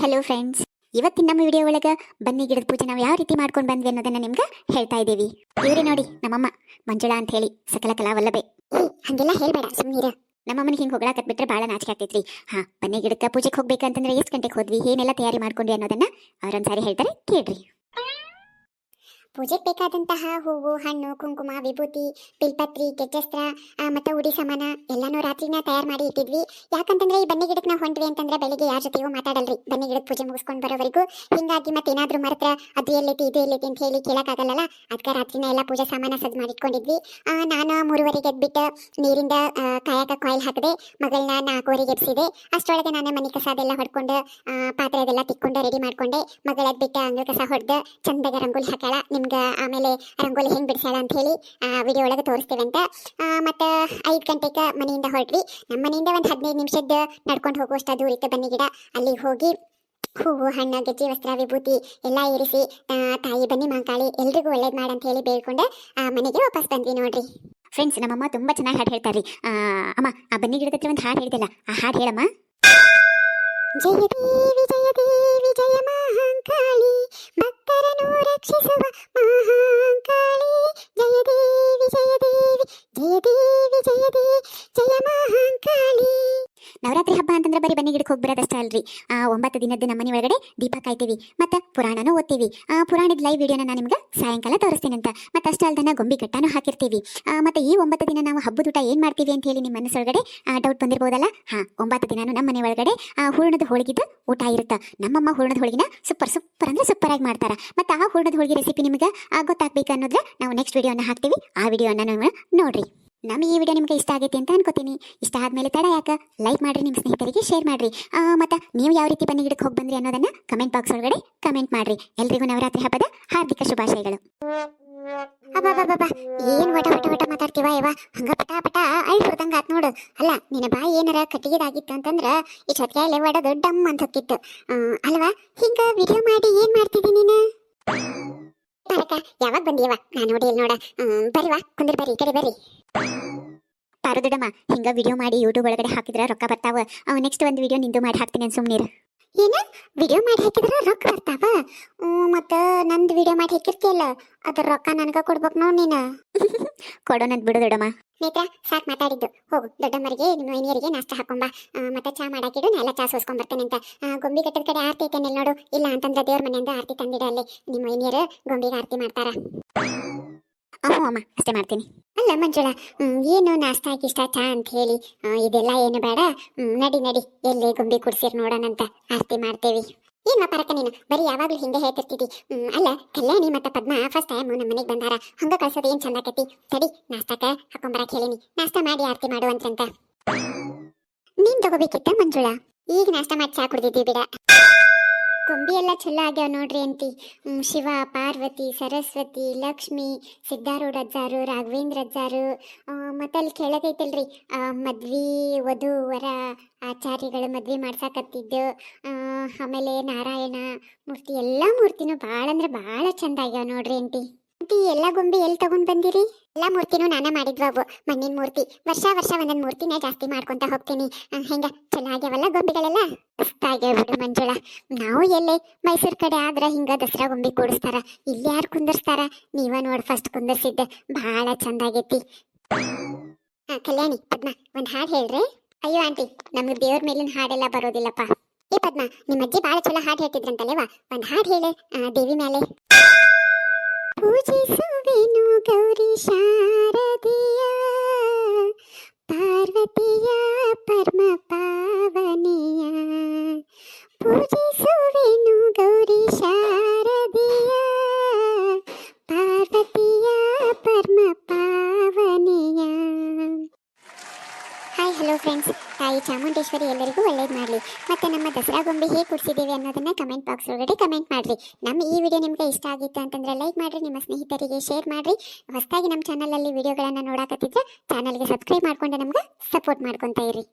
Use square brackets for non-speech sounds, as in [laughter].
Hello friends ಇವತ್ತಿನ ನಮ್ಮ video ಒಳಗೆ ಬನ್ನಿ ಗಿಡದ ಪೂಜೆ ನಾವು ಯಾವ ರೀತಿ ಮಾಡ್ಕೊಂಡು ಬಂದ್ವಿ ಅನ್ನೋದನ್ನ ನಿಮ್ಗೆ ಹೇಳ್ತಾ ಇದ್ದೀವಿ. ಇವ್ರಿ ನೋಡಿ ನಮ್ಮಮ್ಮ ಮಂಜುಳಾ ಅಂತ ಹೇಳಿ ಸಕಲ ಕಲಾವಲ್ಲಭೆ ಹಂಗೆಲ್ಲ ಹೇಳ್ಬೇಡ ಸುಮ್ಮನಿರ ನಮ್ಮಮ್ಮನಿಗೆ ಹಿಂಗೆ ಹೊಗಳಾಕತ್ ಬಿಟ್ರೆ ಭಾಳ ನಾಚಿಕೆ ಆಗ್ತೈತ್ರಿ. ಹಾ ಬನ್ನಿ ಗಿಡಕ್ಕೆ ಪೂಜೆಗೆ ಹೋಗ್ಬೇಕಂತಂದ್ರೆ ಎಷ್ಟು ಗಂಟೆಗೆ ಹೋದ್ವಿ ಏನೆಲ್ಲ ತಯಾರಿ ಮಾಡ್ಕೊಂಡ್ವಿ ಅನ್ನೋದನ್ನ ಅವ್ರೊಂದ್ಸಾರಿ ಹೇಳ್ತಾರೆ ಕೇಳ್ರಿ. ಪೂಜೆಗೆ ಬೇಕಾದಂತಹ ಹೂವು, ಹಣ್ಣು, ಕುಂಕುಮ, ವಿಭೂತಿ ಬಿಲ್ಪತ್ರಿ ಗೆಜ್ಜಸ್ತ್ರ ಮತ್ತು ಉಡಿ ಸಮಾನ ಎಲ್ಲಾನು ರಾತ್ರಿನ ತಯಾರು ಮಾಡಿ ಇಟ್ಟಿದ್ವಿ. ಯಾಕಂತಂದ್ರೆ ಈ ಬನ್ನಿ ಗಿಡಕ್ಕೆ ನಾವು ಹೊಂಟ್ವಿ ಅಂತಂದ್ರೆ ಬೆಳಿಗ್ಗೆ ಯಾರ ಜೊತೆಗೂ ಮಾತಾಡಲ್ರಿ. ಬನ್ನಿ ಗಿಡಕ್ಕೆ ಪೂಜೆ ಮುಗಿಸ್ಕೊಂಡು ಬರೋವರೆಗೂ. ಹಿಂಗಾಗಿ ಮತ್ತೆ ಏನಾದ್ರೂ ಮರತ್ರ ಅದು ಎಲ್ಲೈತಿ, ಇದು ಎಲ್ಲೈತಿ ಅಂತ ಹೇಳಿ ಕೇಳೋಕ್ಕಾಗಲ್ಲ ಅದಕ್ಕೆ ರಾತ್ರಿನ ಎಲ್ಲ ಪೂಜಾ ಸಾಮಾನ ಸಜ್ಜು ಮಾಡಿಟ್ಕೊಂಡಿದ್ವಿ. ನಾನು ಮೂರುವರೆಗೆ ಎದ್ಬಿಟ್ಟು ನೀರಿಂದ ಕಾಯಕ ಕಾಯಿಲ್ ಹಾಕಿದೆ ಮಗಳನ್ನ ನಾಲ್ಕೂವರೆಗೆ ಎಬ್ಸಿದೆ ಅಷ್ಟೊಳಗೆ ನಾನು ಮನೆ ಕಸ ಅದೆಲ್ಲ ಹೊಡ್ಕೊಂಡು ಪಾತ್ರೆ ಅದೆಲ್ಲ ತಿಕ್ಕೊಂಡು ರೆಡಿ ಮಾಡ್ಕೊಂಡೆ. ಮಗಳ ಎದ್ಬಿಟ್ಟು ಅಂಗಳ ಕಸ ಹೊಡೆದು ಚಂದಾಗ ರಂಗೋಲಿ ಹಾಕ್ಯಾಳ. ನಿಮ್ಗೆ ಆಮೇಲೆ ರಂಗೋಲಿ ಹೆಂಗೆ ಬಿಡಿಸ್ಯಾಳ ಅಂತ ಹೇಳಿ ವಿಡಿಯೋ ಒಳಗೆ ತೋರಿಸ್ತೇವೆ ಅಂತ ಮತ್ತು ಐದು ಗಂಟೆಗೆ ಮನೆಯಿಂದ ಹೊರಟ್ರಿ ನಮ್ಮ ಮನೆಯಿಂದ ಒಂದು ಹದಿನೈದು ನಿಮಿಷದ ನಡ್ಕೊಂಡು ಹೋಗುವಷ್ಟು ದೂರ ಇತ್ತು ಬನ್ನಿ ಗಿಡ. ಅಲ್ಲಿಗೆ ಹೋಗಿ ಹೂವು ಹಣ್ಣು ಗೆಜ್ಜೆ ವಸ್ತ್ರ ವಿಭೂತಿ ಎಲ್ಲ ಇರಿಸಿ ತಾಯಿ ಬನ್ನಿ ಮಾಂಕಾಳಿ ಎಲ್ರಿಗೂ ಒಳ್ಳೇದು ಮಾಡಂತ ಹೇಳಿ ಬೇಡ್ಕೊಂಡು ಆ, ಮನೆಗೆ ವಾಪಸ್ ಬಂದ್ವಿ ನೋಡ್ರಿ. ಫ್ರೆಂಡ್ಸ್ ನಮ್ಮಮ್ಮ ತುಂಬಾ ಚೆನ್ನಾಗಿ ಹಾಡು ಹೇಳ್ತಾರೆ ರೀ ಅಮ್ಮ ಆ ಬನ್ನಿ ಗಿಡದ ಹತ್ರ ಒಂದು ಹಾಡು ಹೇಳ್ತಿಲ್ಲ. ಆ ಹಾಡು ಹೇಳಮ್ಮ. ಜಯ ದೇವಿ ಜಯ ದೇವಿ ಜಯ ಮಹಾಂಕಾಳಿ. ಭಕ್ತರನ್ನು ರಕ್ಷಿಸುವ ಬನ್ನಿ ಗಿಡಕ್ಕೆ ಹೋಗಿ ಬರೋದಷ್ಟೇ ಅಲ್ರಿ. ಆ ಒಂಬತ್ತು ದಿನದ ನಮ್ಮ ಮನೆ ಒಳಗಡೆ ದೀಪ ಕಾಯ್ತೀವಿ ಮತ್ತೆ ಪುರಾಣನೂ ಓದ್ತೀವಿ. ಆ ಪುರಾಣದ ಲೈವ್ ವಿಡಿಯೋನ ನಾನು ನಿಮ್ಗೆ ಸಾಯಂಕಾಲ ತೋರಿಸ್ತೀನಿ ಅಂತ ಮತ್ತೆ ಅಷ್ಟೇ ಅಲ್ದನ ಗೊಂಬಿ ಕಟ್ಟಾನು ಹಾಕಿರ್ತೀವಿ. ಮತ್ತೆ ಈ ಒಂಬತ್ತು ದಿನ ನಾವು ಹಬ್ಬದ ಊಟ ಏನು ಮಾಡ್ತೀವಿ ಅಂತ ಹೇಳಿ ನಿಮ್ಮ ಮನಸ್ಸೊಳಗಡೆ ಡೌಟ್ ಬಂದಿರ್ಬೋದಲ್ಲ? ಹಾ ಒಂಬತ್ತು ದಿನಾನು ನಮ್ಮ ಮನೆ ಒಳಗಡೆ ಆ, ಹೂರ್ಣದ ಹೋಳಿಗೆದು ಊಟ ಇರುತ್ತೆ. ನಮ್ಮಮ್ಮ ಹೂರ್ಣದ ಹೋಳಿಗೆನ ಸೂಪರ್ ಸೂಪರ್ ಅಂದ್ರೆ ಸೂಪರ್ ಆಗಿ ಮಾಡ್ತಾರೆ. ಮತ್ತೆ ಆ ಹೂರ್ಣದ ಹೋಳಿಗೆ ರೆಸಿಪಿ ನಿಮಗೆ ಗೊತ್ತಾಗ್ಬೇಕು ಅನ್ನೋದ್ರೆ ನಾವು ನೆಕ್ಸ್ಟ್ ವಿಡಿಯೋನ ಹಾಕ್ತೀವಿ. ಆ ವಿಡಿಯೋನ ನೋಡ್ರಿ. ನಮ್ಮ ಈ ವಿಡಿಯೋ ನಿಮಗೆ ಇಷ್ಟ ಆಗೈತಿ ಅಂತ ಅನ್ಕೋತೀನಿ. ಇಷ್ಟ ಆದ್ಮೇಲೆ ತಡ ಯಾಕ? ಲೈಕ್ ಮಾಡಿರಿ ನಿಮ್ಮ ಸ್ನೇಹಿತರಿಗೆ ಶೇರ್ ಮಾಡ್ರಿ. ಮತ್ತೆ ನೀವು ಯಾವ ರೀತಿ ಬನ್ನಿ ಗಿಡಕ್ಕೆ ಹೋಗಿ ಬಂದ್ರಿ ಅನ್ನೋದನ್ನ ಕಮೆಂಟ್ ಬಾಕ್ಸ್ ಒಳಗಡೆ ಕಮೆಂಟ್ ಮಾಡ್ರಿ. ಎಲ್ರಿಗೂ ನವರಾತ್ರಿ ಹಬ್ಬದ ಹಾರ್ದಿಕ ಶುಭಾಶಯಗಳು. ಅಬ್ಬಬ್ಬಬ್ಬ ಏನು ವಟ ವಟ ವಟ ಮಾತಾಡ್ತೀವ ಇವ ಹಂಗ ಪಟ ಪಟ ಐ ಹೊಡ್ದಂಗ ಆತ್ ನೋಡು. ಅಲ್ಲ, ನಿನ್ನ ಬಾಯಿ ಏನಾರ ಕಟ್ಟಿಗೆದಾಗಿತ್ತು ಅಂತಂದ್ರ ಈ ಚತ್ಕಾಯಲೆ ಒಡದು ಡಮ್ ಅಂತ ಹೊಕ್ಕಿತ್ತು ಅಲ್ವಾ? ಹಿಂಗ ವಿಡಿಯೋ ಮಾಡಿ ಏನ್ ಮಾಡ್ತಿದ್ದೀನಿ ನೀನು? ಪಾರಕ ಯಾವಾಗ ಬಂದಿಯವ ನಾನು ನೋಡಿ ಇಲ್ಲಿ ನೋಡ. ಹ್ಮ್, ಕುಂದಿರ್ ಬರಿ ಬರ್ರಿ ಈ ಕಡೆ ಬರ್ರಿ. ಪಾರುದಮ್ಮ ಹಿಂಗ ವಿಡಿಯೋ ಮಾಡಿ ಯೂಟ್ಯೂಬ್ ಒಳಗಡೆ ಹಾಕಿದ್ರೆ ರೊಕ್ಕ ಬರ್ತಾವ. ನೆಕ್ಸ್ಟ್ ಒಂದು ವಿಡಿಯೋ ನಿಂದು ಮಾಡಿ ಹಾಕ್ತೀನಿ ಸುಮ್ಮನಿರು ಏನ? ವಿಡಿಯೋ ಮಾಡಿ ಹಾಕಿದ್ರೆ ರೊಕ್ಕ ಬರ್ತಾವ? ಮತ್ತ ನಂದು ವಿಡಿಯೋ ಮಾಡಿ ಹಾಕಿರ್ತಿಯಲ್ಲ, ಅದ್ರ ರೊಕ್ಕ ನನಗ ಕೊಡ್ಬೇಕು ನೋಡಿ ನೀನ. [laughs] ಕೊಡೋಣಂತ ಬಿಡು ದೊಡ್ಡಮ್ಮ. ನೇತ್ರ ಸಾಕ್ ಮಾತಾಡಿದ್ದು. ಹೋಗು, ದೊಡ್ಡಮ್ಮರಿಗೆ, ನಿಮ್ಮ ಮೈನಿಯರಿಗೆ ನಾಷ್ಟ ಹಾಕೊಂಬ ಮತ್ತೆ ಚಾ ಮಾಡಾಕಿಡು, ನಾ ಎಲ್ಲ ಚಾ ಸೋಸ್ಕೊಂಬರ್ತೇನೆ ಅಂತ. ಗೊಂಬಿ ಕಟ್ಟದ ಕಡೆ ಆರ್ತಿ ಐತೆ ನೋಡು? ಇಲ್ಲ ಅಂತಂದ್ರೆ ದೇವ್ರ ಮನೆಯಿಂದ ಆರ್ತಿ ತಂದಿಡ ಅಲ್ಲಿ. ನಿಮ್ಮ ಮೈನಿಯರು ಗೊಂಬಿಗೆ ಆರ್ತಿ ಮಾಡ್ತಾರ. ಅಮ್ಮ, ಅಷ್ಟೇ ಮಾಡ್ತೀನಿ. ಅಲ್ಲ ಮಂಜುಳ ಏನು ನಾಷ್ಟ ಇಷ್ಟ ಚಾ ಅಂತ ಹೇಳಿ? ಇದೆಲ್ಲ ಏನು ಬೇಡ. ನಡಿ ನಡಿ, ಎಲ್ಲಿ ಗುಂಬಿ ಕುಡ್ಸಿರ್ ನೋಡೋಣಂತ ಆರ್ತಿ ಮಾಡ್ತೇವಿ. ಏನ್ ಪರಕ ನೀನು? ಬರೀ ಯಾವಾಗ್ಲೂ ಹಿಂಗೆ ಹೇಳ್ತಿರ್ತಿದ್ದಿ ಅಲ್ಲ, ಕಲ್ಯಾಣಿ ಮತ್ತೆ ಪದ್ಮ ಫಸ್ಟ್ ಟೈಮ್ ನಮ್ಮ ಮನೆಗೆ ಬಂದಾರ. ಹಂಗ ಕಳ್ಸೋದು ಏನ್ ಚಂದ ಆಕತಿ? ತಡಿ ನಾಷ್ಟಕ ಹಾಕೊಂಬರಕ್ ಹೇಳಿನಿ. ನಾಷ್ಟ ಮಾಡಿ ಆರ್ತಿ ಮಾಡುವಂತ್ರಂತ. ನೀನ್ ತಗೋಬೇಕಿತ್ತ ಮಂಜುಳ? ಈಗ ನಾಷ್ಟ ಮಾಡಿ ಚಾ ಕುಡಿದಿದ್ದೀವಿ ಬಿಡ. ಗೊಂಬಿ ಎಲ್ಲ ಚಲೋ ಆಗ್ಯಾವ ನೋಡ್ರಿ ಅಂತಿ. ಶಿವ, ಪಾರ್ವತಿ, ಸರಸ್ವತಿ, ಲಕ್ಷ್ಮಿ, ಸಿದ್ಧಾರೂಢ ಅಜ್ಜಾರು, ರಾಘವೇಂದ್ರ ಅಜ್ಜಾರು ಮತ್ತೆ ಅಲ್ಲಿ ಕೆಳಗೈತಲ್ರಿ ಮದ್ವಿ ವಧು ವರ ಆಚಾರ್ಯಗಳು ಮದ್ವೆ ಮಾಡ್ಸಾಕತ್ತಿದ್ದು ಆಮೇಲೆ ನಾರಾಯಣ ಮೂರ್ತಿ, ಎಲ್ಲ ಮೂರ್ತಿನೂ ಭಾಳ ಅಂದ್ರೆ ಭಾಳ ಚಂದ ಆಗ್ಯಾವ ನೋಡ್ರಿ ಅಂಟಿ ಆಂಟಿ ಎಲ್ಲ ಗೊಂಬೆ ಎಲ್ಲಿ ತಗೊಂಡ್ ಬಂದಿರಿ? ಎಲ್ಲ ಮೂರ್ತಿನೂ ನಾನೇ ಮಾಡಿದ್ವು ಅವು. ಮಣ್ಣಿನ ಮೂರ್ತಿ. ವರ್ಷ ವರ್ಷ ಒಂದೊಂದ್ ಮೂರ್ತಿನೇ ಜಾಸ್ತಿ ಮಾಡ್ಕೊಂತ ಹೋಗ್ತೀನಿ. ಹೆಂಗ? ಚಲೋ ಆಗ್ಯಾವಲ್ಲ ಗೊಂಬೆಗಳೆಲ್ಲ ಬಿಡು ಮಂಜುಳ. ನಾವು ಎಲ್ಲೇ ಮೈಸೂರ್ ಕಡೆ ಆದ್ರ ಹಿಂಗ ದಸರಾ ಗೊಂಬೆ ಕೂಡಿಸ್ತಾರ. ಇಲ್ಲಿ ಯಾರು ಕುಂದರ್ಸ್ತಾರ? ನೀವ ನೋಡ್ ಫಸ್ಟ್ ಕುಂದರ್ಸಿದ್ದ. ಬಹಳ ಚಂದ ಆಗೇತಿ. ಹಾ, ಕಲ್ಯಾಣಿ, ಪದ್ಮ, ಒಂದ್ ಹಾಡ್ ಹೇಳ್ರಿ. ಅಯ್ಯೋ ಆಂಟಿ, ನಮ್ಗೆ ದೇವ್ರ ಮೇಲಿನ ಹಾಡೆಲ್ಲ ಬರೋದಿಲ್ಲಪ್ಪ. ಏ ಪದ್ಮ ನಿಮ್ಮ ಅಜ್ಜಿ ಬಾಳ ಚಲೋ ಹಾಡ್ ಹೇಳ್ತಿದ್ರಂತಲ್ಲೇವಾ? ಒಂದ್ ಹಾಡ್ ಹೇಳಿ ದೇವಿ ಮೇಲೆ ಪೂಜಿಸುವೆನು ಗೌರಿ ಶಾರದೆಯ ಹಲೋ ಫ್ರೆಂಡ್ಸ್, ತಾಯಿ ಚಾಮುಂಡೇಶ್ವರಿ ಎಲ್ಲರಿಗೂ ಒಳ್ಳೇದು ಮಾಡಲಿ. ಮತ್ತು ನಮ್ಮ ದಸರಾ ಗೊಂಬೆ ಹೇಗೆ ಕೊಡ್ಸಿದ್ದೀವಿ ಅನ್ನೋದನ್ನ ಕಮೆಂಟ್ ಬಾಕ್ಸ್ ಒಳಗಡೆ ಕಮೆಂಟ್ ಮಾಡಿರಿ ನಮ್ಮ ಈ ವಿಡಿಯೋ ನಿಮಗೆ ಇಷ್ಟ ಆಗಿತ್ತು ಅಂತಂದ್ರೆ ಲೈಕ್ ಮಾಡಿರಿ, ನಿಮ್ಮ ಸ್ನೇಹಿತರಿಗೆ ಶೇರ್ ಮಾಡಿರಿ. ಹೊಸದಾಗಿ ನಮ್ಮ ಚಾನಲಲ್ಲಿ ವಿಡಿಯೋಗಳನ್ನು ನೋಡಕತ್ತಿದ್ರೆ ಚಾನಲ್ಗೆ ಸಬ್ಸ್ಕ್ರೈಬ್ ಮಾಡ್ಕೊಂಡು ನಮ್ಗೆ ಸಪೋರ್ಟ್ ಮಾಡ್ಕೊತಾ ಇರಿ.